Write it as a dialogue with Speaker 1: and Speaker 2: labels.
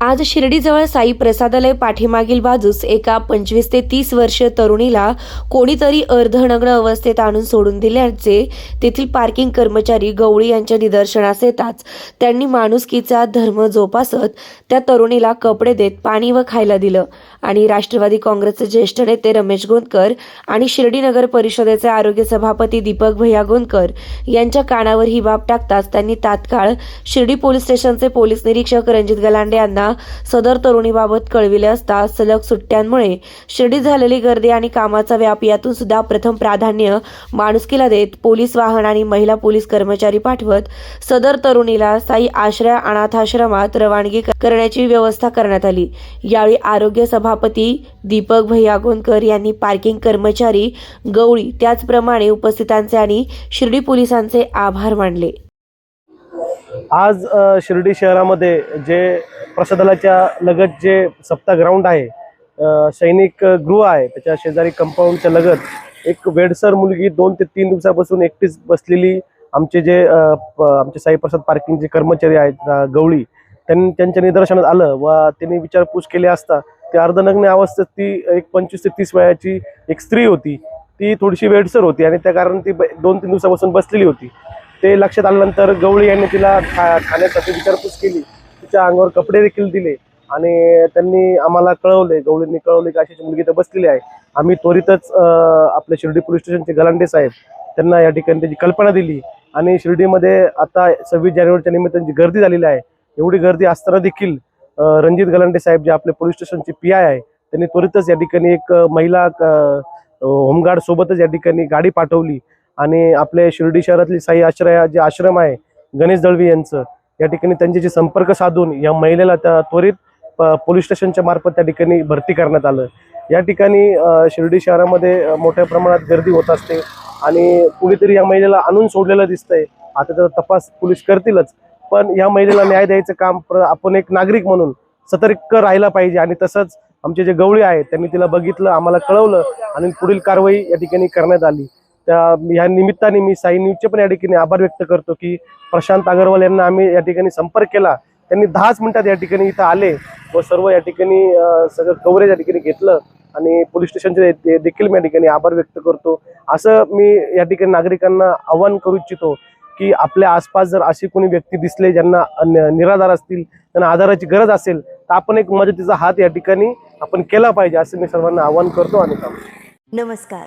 Speaker 1: आज शिर्डीजवळ साई प्रसादालय पाठीमागील बाजूस एका पंचवीस ते तीस वर्षीय तरुणीला कोणीतरी अर्धनग्न अवस्थेत आणून सोडून दिल्याचे तेथील पार्किंग कर्मचारी गवळी यांच्या निदर्शनास येताच त्यांनी माणुसकीचा धर्म जोपासत त्या तरुणीला कपडे देत पाणी व खायला दिलं. आणि राष्ट्रवादी काँग्रेसचे ज्येष्ठ नेते रमेश गोंदकर आणि शिर्डी नगर परिषदेचे आरोग्य सभापती दीपक भैया गोंदकर यांच्या कानावर ही बाब टाकताच त्यांनी तात्काळ शिर्डी पोलीस स्टेशनचे पोलीस निरीक्षक रणजित गलांडे यांना सदर तरुणीबाबत कळविले असता सलग सुट्ट्यांमुळे शिर्डीत झालेली गर्दी आणि कामाचा व्याप यातून सुद्धा प्रथम प्राधान्य माणुसकीला देत पोलीस वाहन आणि महिला पोलीस कर्मचारी पाठवत सदर तरुणीला साई आश्रय अनाथाश्रमात रवानगी करण्याची व्यवस्था करण्यात आली. यावेळी आरोग्य सभापती दीपक भैया गोंदकर यांनी पार्किंग कर्मचारी गवळी त्याचप्रमाणे उपस्थितांचे आणि शिर्डी पोलिसांचे आभार मानले.
Speaker 2: आज शिर्डी शहरामध्ये जे प्रसादालाच्या लगत जे सप्ताह ग्राउंड आहे सैनिक गृह आहे त्याच्या शेजारी कंपाऊंडच्या लगत एक वेडसर मुलगी दोन ते तीन दिवसापासून एकटीच बसलेली आमचे जे प- आमचे साईप्रसाद पार्किंगचे कर्मचारी आहेत गवळी त्यांनी त्यांच्या निदर्शनात आलं व त्यांनी विचारपूस केली असता ती अर्धनग्न अवस्थेत ती एक पंचवीस ते तीस वयाची एक स्त्री होती. ती थोडीशी वेडसर होती आणि त्या कारण ती ब- दोन तीन दिवसापासून बसलेली होती. ते लक्षात आल्यानंतर गवळी यांनी तिला खा खाण्यासाठी विचारपूस केली. तिच्या अंगावर कपडे देखील दिले आणि त्यांनी आम्हाला कळवले गवळींनी कळवले की अशी मुलगी तर बसलेली आहे आम्ही त्वरितच आपले शिर्डी पोलीस स्टेशनचे गलांडे साहेब त्यांना या ठिकाणी त्याची कल्पना दिली आणि शिर्डीमध्ये आता सव्वीस जानेवारीच्या निमित्तांची जी गर्दी झालेली आहे एवढी गर्दी असताना देखील रणजित गलांडे साहेब जे आपले पोलीस स्टेशनचे पी आय आहे त्यांनी त्वरितच या ठिकाणी एक महिला होमगार्ड सोबतच या ठिकाणी गाडी पाठवली आणि आपले शिर्डी शहरातली साई आश्रया जे आश्रम आहे गणेश दळवी यांचं या ठिकाणी त्यांच्याशी संपर्क साधून या महिलेला त्या त्वरित पोलीस स्टेशनच्या मार्फत त्या ठिकाणी भरती करण्यात आलं. या ठिकाणी शिर्डी शहरामध्ये मोठ्या प्रमाणात गर्दी होत असते आणि कुणीतरी या महिलेला आणून सोडलेलं दिसतंय. आता त्याचा तपास पोलीस करतीलच. पण या महिलेला न्याय द्यायचं काम आपण एक नागरिक म्हणून सतर्क राहिला पाहिजे आणि तसंच आमचे जे गवळी आहेत त्यांनी तिला बघितलं आम्हाला कळवलं आणि पुढील कारवाई या ठिकाणी करण्यात आली. त्या ह्या निमित्ताने मी साई न्यूजचे पण या ठिकाणी आभार व्यक्त करतो की प्रशांत अगरवाल यांना आम्ही या ठिकाणी संपर्क केला. त्यांनी दहाच मिनिटात या ठिकाणी इथं आले व सर्व या ठिकाणी सगळं कव्हरेज या ठिकाणी घेतलं आणि पोलीस स्टेशनचे देखील मी या ठिकाणी आभार व्यक्त करतो. असं मी या ठिकाणी नागरिकांना आव्हान करू इच्छितो की आपल्या आसपास जर अशी कोणी व्यक्ती दिसले ज्यांना निराधार असतील त्यांना आधाराची गरज असेल तर आपण एक मदतीचा हात या ठिकाणी आपण केला पाहिजे असं मी सर्वांना आव्हान करतो आणि
Speaker 3: नमस्कार.